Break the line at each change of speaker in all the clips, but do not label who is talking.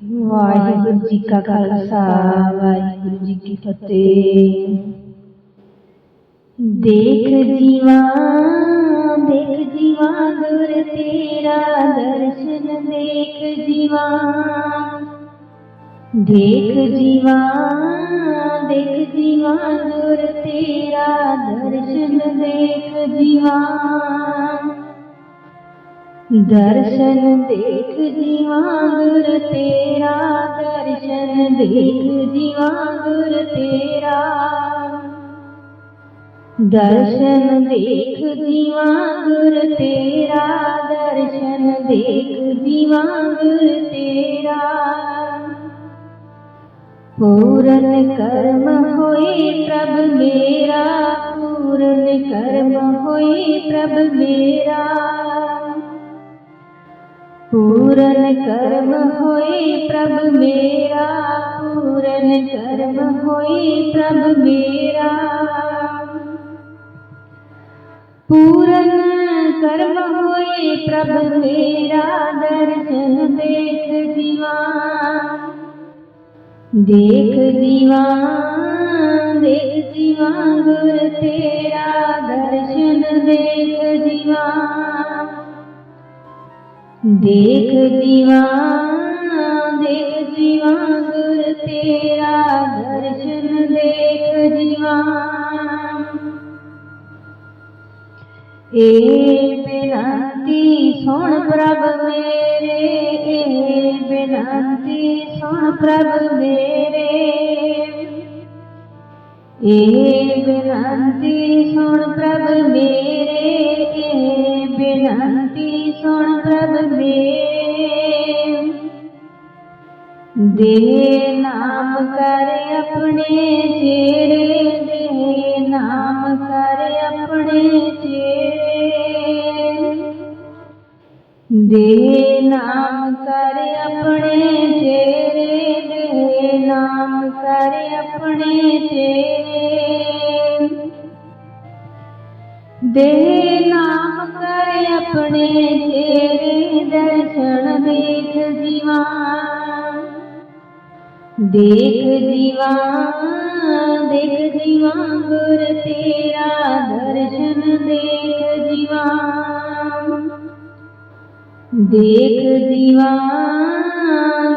ਵਾਹਿਗੁਰੂ ਜੀ ਕਾ ਖਾਲਸਾ ਵਾਹਿਗੁਰੂ ਜੀ ਕੀ ਫਤਿਹ ਦੇਖ ਜੀਵਾ ਦੇਖ ਜੀਵਾ ਗੁਰ ਤੇਰਾ ਦਰਸ਼ਨ ਦੇਖ ਜੀਵਾ ਦੇਖ ਜੀਵਾ ਦੇਖ ਜੀਵਾ ਗੁਰ ਤੇਰਾ ਦਰਸ਼ਨ ਦੇਖ ਜੀਵਾ दर्शन देख जीवांगुर तेरा, दर्शन देख जीवांगुर तेरा। दर्शन देख जीवांगुर तेरा, दर्शन देख जीवांगुर तेरा। पूरन कर्म होए प्रभ मेरा, पूरन कर्म होए प्रभ मेरा। पूरन कर्म होए प्रभु मेरा, पूरन कर्म होई प्रभु मेरा। पूरन कर्म होई प्रभु मेरा, दर्शन देख दीवा देख जीवा देख जीवा गुर तेरा, दर्शन देख जीवा देख जीवा देख दीवा गुर तेरा दर्शन देख जीवा ए बेनाती सुन प्रभ मेरे, ए बेनाती सुन प्रभ मेरे। ए बेनाती सुन प्रभ मेरे ਦੇ ਨਾਮ ਕਰ ਆਪਣੇ ਚੇਰੇ ਦੇ ਨਾਮ ਕਰ ਆਪਣੇ ਚੇਰੇ ਦੇ ਨਾਮ ਕਰ ਆਪਣੇ ਚੇਰੇ ਦੇ ਨਾਮ ਕਰ ਆਪਣੇ ਚੇਰੇ ਦੇ ਨਾਮ ਕਰ ਆਪਣੇ ਤੇਰੇ ਦੇਖ ਜੀਵਾ ਦੇਖ ਜੀਵਾ, ਗੁਰ ਤੇਰਾ ਦਰਸ਼ਨ ਦੇਖ ਜੀਵਾ। ਦੇਖ ਜੀਵਾ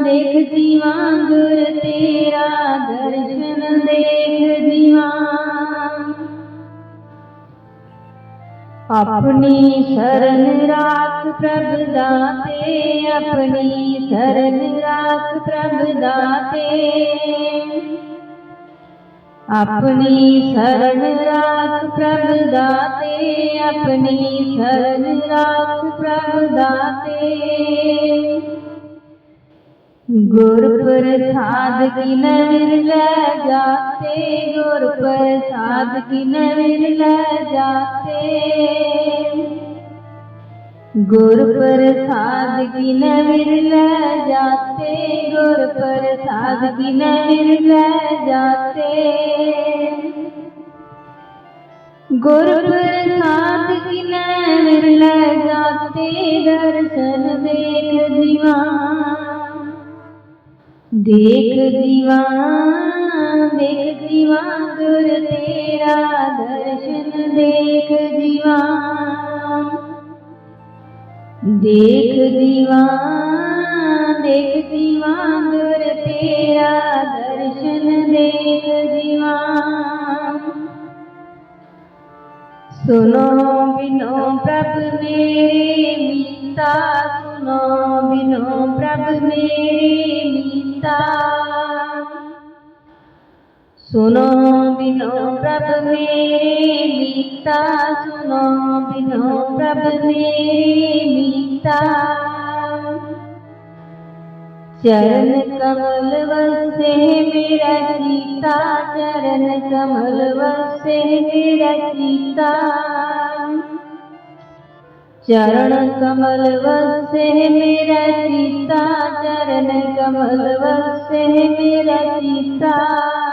ਦੇਖ ਜੀਵਾ, ਗੁਰ ਤੇਰਾ ਦਰਸ਼ਨ ਦੇਖ ਜੀਵਾ। ਆਪਣੀ ਸ਼ਰਨ ਰਾਖ ਪ੍ਰਭ ਦਾਤੇ, ਆਪਣੀ धरन राख प्रभु दाते अपनी शरण राख प्रभु दाते, अपनी शरण राख प्रभु दाते। गुरु प्रसाद की निर्ल जाते गुरु प्रसाद की ल जाते। ਲੈ ਜਾਤੇ ਗੁਰ ਪ੍ਰਸਾਦ ਕੀ ਨਵਿਰ ਲੈ ਜਾਤੇ ਗੁਰ ਪ੍ਰਸਾਦ ਕੀ ਨਵਿਰ ਲੈ ਜਾਤੇ ਗੁਰ ਪ੍ਰਸਾਦ ਕੀ ਨਵਿਰ ਲੈ ਜਾਤੇ ਦਰਸ਼ਨ ਦੇਖ ਜੀਵਾ ਦੇਖ ਜੀਵਾ ਦੇਖ ਜੀਵਾ ਗੁਰ ਤੇਰਾ ਦਰਸ਼ਨ देख दीवा देख दीवा गुर तेरा दर्शन देख दीवा सुनो बिनो प्रभ मेरे, मीता, सुनो बिनो प्रभ मेरे सुनो बिनो प्रभ मेरे, मीता सुनो बिनो प्रभ मेरे, मीता। चरण कमल वसे मेरा सीता चरण कमल वसे मेरा सीता चरण कमल वसे मेरा सीता चरण कमल वसे मेरा सीता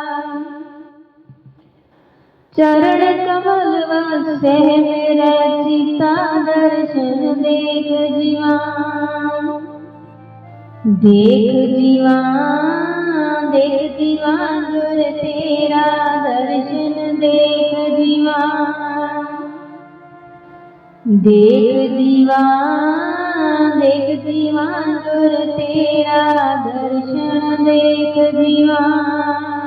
चरण कमल से मेरा चिता दर्शन देख जीवा देख जीवा देख जीवान गुर तेरा दर्शन देख जीवान। देख जीवान देख जीवान गुर तेरा दर्शन देख जीवान।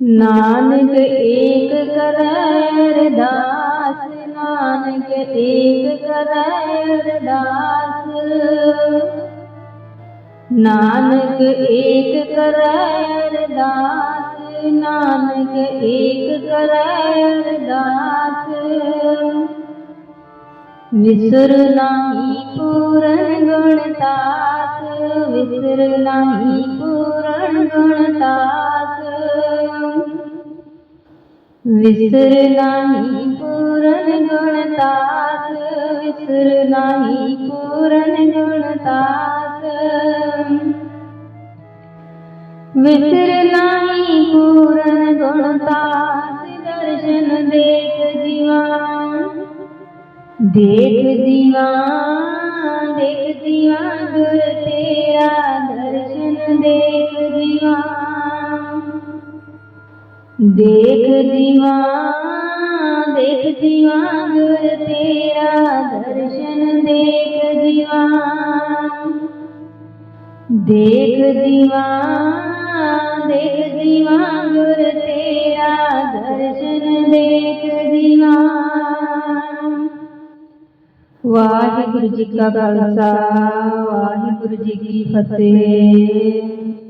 ਨਾਨਕ ਏਕ ਕਰੈ ਅਰਦਾਸ, ਨਾਨਕ ਏਕ ਕਰੈ ਅਰਦਾਸ। ਨਾਨਕ ਏਕ ਕਰੈ ਅਰਦਾਸ, ਨਾਨਕ ਏਕ ਕਰੈ ਅਰਦਾਸ। ਵਿਸਰ ਨਾਹੀ ਪੂਰਨ ਗੁਣਤਾਸ ਵਿਸਰ ਨਾਹੀ ਪੂਰਨ ਗੁਣ ਗੁਣਤਾਸ ਵਿਸਰ ਨਹੀਂ ਪੂਰਨ ਗੁਣ ਤਾਸ ਵਿਸਰ ਨਹੀਂ ਪੂਰਨ ਗੁਣ ਤਾਸ ਵਿਸਰ ਨਹੀਂ ਪੂਰਨ ਗੁਣ ਤਾਸ ਦਰਸ਼ਨ ਦੇਖ ਜੀਵਾਨ ਦੇਖ ਜੀਵਾਨ ਦੇਖ ਜੀਵਾ ਗੁਰ ਤੇਰਾ ਦਰਸ਼ਨ ਦੇਖ ਜੀਵਾਨ ਦੇਖ ਜੀਵਾ ਦੇਖ ਜੀਵਾ ਗੁਰ ਤੇਰਾ ਦਰਸ਼ਨ ਦੇਖ ਜੀਵਾ ਦੇਖ ਜੀਵਾ ਦੇਖ ਜੀਵਾ ਗੁਰ ਤੇਰਾ ਦਰਸ਼ਨ ਦੇਖ ਜੀਵਾ ਵਾਹਿਗੁਰੂ ਜੀ ਕਾ ਖਾਲਸਾ, ਵਾਹਿਗੁਰੂ ਜੀ ਕੀ ਫਤਿਹ।